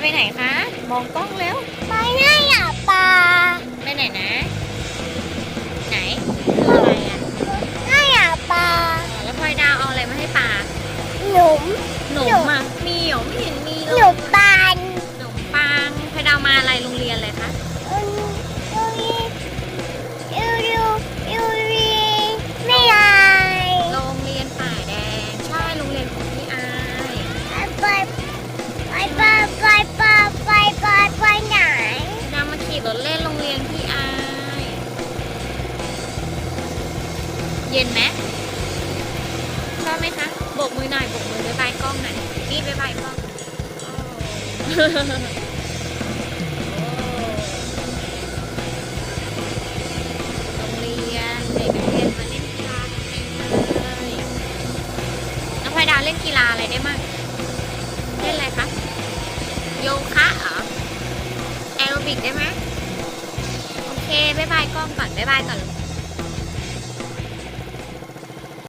ไปไหนคะ มองกล้องแล้ว ไปไหนอะปลาไปไหนนะ ไหนคืออะไรอะไหนอะปลาอ๋อแล้วพลอยดาวเอาอะไรมาให้ปลาหนม เย็นไหมชอบไหมคะโบกมือหน่อยโบกมือบายบายกล้องหน่อยนี่บายบายกล้องโรงเรียนเด็กนักเรียนมาเล่นกีฬาเต็มเลยน้องพลอยดาวเล่นกีฬาอะไรได้มั่งเล่นอะไรคะโยคะเหรอแอโรบิกได้ไหมโอเคบายบายกล้องก่อนบายบายก่อน